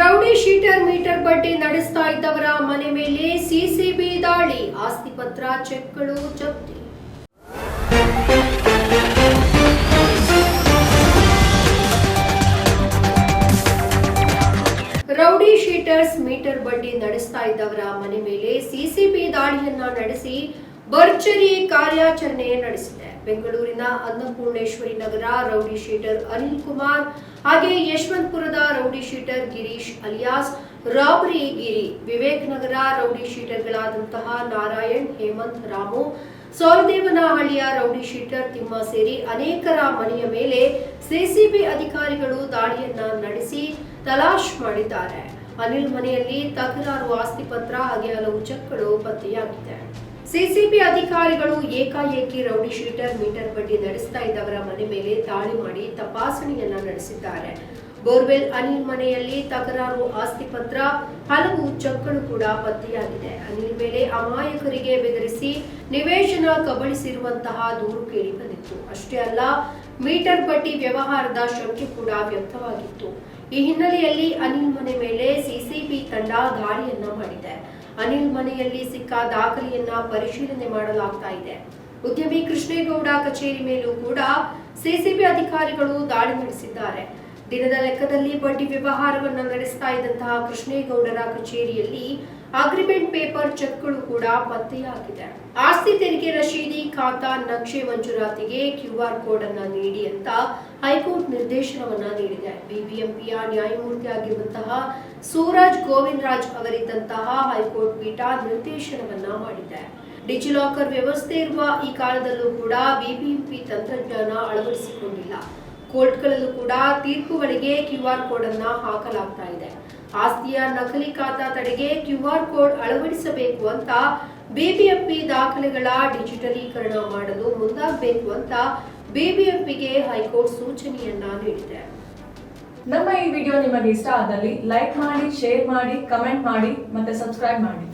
Rowdy sheeter metre ಬಡ್ಡಿ ನಡೆಸ್ತಾ ಇದ್ದವರ ಮನೆ ಮೇಲೆ ಸಿಸಿಬಿ ದಾಳಿ, ಆಸ್ತಿ ಪತ್ರ, ಚೆಕ್ಗಳು ಜಪ್ತಿ. ರೌಡಿ ಶೀಟರ್ಸ್ ಮೀಟರ್ ಬಡ್ಡಿ ನಡೆಸ್ತಾ ಇದ್ದವರ ಮನೆ ಮೇಲೆ ಸಿಸಿಬಿ ದಾಳಿಯನ್ನ ನಡೆಸಿ ಭರ್ಜರಿ ಕಾರ್ಯಾಚರಣೆ ನಡೆಸಿದೆ. ಬೆಂಗಳೂರಿನ ಅನ್ನಪೂರ್ಣೇಶ್ವರಿ ನಗರ ರೌಡಿ ಶೀಟರ್ ಅನಿಲ್ ಕುಮಾರ್ ಹಾಗೆ ಯಶವಂತಪುರದ rowdy sheeter Girish alias, robbery Giri, Vivek Nagar rowdy ಶೀಟರ್ಗಳಾದಂತಹ Narayan, Hemant, Ramu ಸೌರದೇವನಹಳ್ಳಿಯ ರೌಡಿ ಶೀಟರ್ ತಿಮ್ಮ ಸೇರಿ ಅನೇಕರ ಮನೆಯ ಮೇಲೆ ಸಿಸಿಬಿ ಅಧಿಕಾರಿಗಳು ದಾಳಿಯನ್ನ ನಡೆಸಿ ತಲಾಶ್ ಮಾಡಿದ್ದಾರೆ. ಅನಿಲ್ ಮನೆಯಲ್ಲಿ ತಕರಾರು ಆಸ್ತಿ ಪತ್ರ ಹಾಗೆ ಹಲವು ಚೆಕ್ಗಳು ಪತ್ತೆಯಾಗಿದೆ ಸಿಸಿಬಿ ಅಧಿಕಾರಿಗಳು ಏಕಾಏಕಿ ರೌಡಿ ಶೀಟರ್ ಮೀಟರ್ ಬಡ್ಡಿ ನಡೆಸ್ತಾ ಇದ್ದವರ ಮನೆ ಮೇಲೆ ದಾಳಿ ಮಾಡಿ ತಪಾಸಣೆಯನ್ನ ನಡೆಸಿದ್ದಾರೆ. ಬೋರ್ವೆಲ್ ಅನಿಲ್ ಮನೆಯಲ್ಲಿ ತಕರಾರು ಆಸ್ತಿ ಪತ್ರ, ಹಲವು ಚಕ್ಕಳು ಕೂಡ ಪತ್ತೆಯಾಗಿದೆ. ಅನಿಲ್ ಮೇಲೆ ಅಮಾಯಕರಿಗೆ ಬೆದರಿಸಿ ನಿವೇಶನ ಕಬಳಿಸಿರುವಂತಹ ದೂರು ಕೇಳಿ ಬಂದಿತ್ತು ಅಷ್ಟೇ ಅಲ್ಲ, ಮೀಟರ್ ಬಡ್ಡಿ ವ್ಯವಹಾರದ ಶಂಕೆ ಕೂಡ ವ್ಯಕ್ತವಾಗಿತ್ತು. ಈ ಹಿನ್ನೆಲೆಯಲ್ಲಿ ಅನಿಲ್ ಮನೆ ಮೇಲೆ ಸಿಸಿಬಿ ತಂಡ ದಾಳಿಯನ್ನ ಮಾಡಿದೆ. ಅನಿಲ್ ಮನೆಯಲ್ಲಿ ಸಿಕ್ಕ ದಾಖಲೆಯನ್ನ ಪರಿಶೀಲನೆ ಮಾಡಲಾಗ್ತಾ ಇದೆ. ಉದ್ಯಮಿ ಕೃಷ್ಣೇಗೌಡ ಕಚೇರಿ ಮೇಲೂ ಕೂಡ ಸಿಸಿಬಿ ಅಧಿಕಾರಿಗಳು ದಾಳಿ ನಡೆಸಿದ್ದಾರೆ. ದಿನದ ಲೆಕ್ಕದಲ್ಲಿ ಬಡ್ಡಿ ವ್ಯವಹಾರವನ್ನು ನಡೆಸ್ತಾ ಇದ್ದಂತಹ ಕೃಷ್ಣೇಗೌಡರ ಕಚೇರಿಯಲ್ಲಿ ಅಗ್ರಿಮೆಂಟ್ ಪೇಪರ್ ಚೆಕ್ಗಳು ಕೂಡ ಪತ್ತೆಯಾಗಿದೆ. ಆಸ್ತಿ ತೆರಿಗೆ ರಶೀದಿ, ಖಾತಾ, ನಕ್ಷೆ ಮಂಜೂರಾತಿಗೆ ಕ್ಯೂ ಆರ್ ಕೋಡ್ ಅನ್ನ ನೀಡಿ ಅಂತ ಹೈಕೋರ್ಟ್ ನಿರ್ದೇಶನವನ್ನ ನೀಡಿದೆ. ಬಿಬಿಎಂಪಿಯ ನ್ಯಾಯಮೂರ್ತಿ ಆಗಿರುವಂತಹ ಸೂರಜ್ ಗೋವಿಂದ್ ರಾಜ್ ಅವರಿದ್ದಂತಹ ಹೈಕೋರ್ಟ್ ಪೀಠ ನಿರ್ದೇಶನವನ್ನ ಮಾಡಿದೆ. ಡಿಜಿಲಾಕರ್ ವ್ಯವಸ್ಥೆ ಇರುವ ಈ ಕಾಲದಲ್ಲೂ ಕೂಡ ಬಿಬಿಎಂಪಿ ತಂತ್ರಜ್ಞಾನ ಅಳವಡಿಸಿಕೊಂಡಿಲ್ಲ. ಕೋರ್ಟ್ಗಳಲ್ಲೂ ಕೂಡ ತೀರ್ಪುಗಳಿಗೆ ಕ್ಯೂ ಆರ್ ಕೋಡ್ ಅನ್ನ ಹಾಕಲಾಗ್ತಾ ಇದೆ. ಆಸ್ತಿಯ ನಕಲಿ ಖಾತಾ ತಡೆಗೆ ಕ್ಯೂ ಆರ್ ಕೋಡ್ ಅಳವಡಿಸಬೇಕು ಅಂತ ಬಿಬಿಎಂಪಿ ದಾಖಲೆಗಳ ಡಿಜಿಟಲೀಕರಣ ಮಾಡಲು ಮುಂದಾಗಬೇಕು ಅಂತ ಬಿಬಿಎಂಪಿಗೆ ಹೈಕೋರ್ಟ್ ಸೂಚನೆಯನ್ನ ನೀಡಿದೆ. ನಮ್ಮ ಈ ವಿಡಿಯೋ ನಿಮಗೆ ಇಷ್ಟ ಆದಲ್ಲಿ ಲೈಕ್ ಮಾಡಿ, ಶೇರ್ ಮಾಡಿ, ಕಮೆಂಟ್ ಮಾಡಿ ಮತ್ತೆ ಸಬ್ಸ್ಕ್ರೈಬ್ ಮಾಡಿ.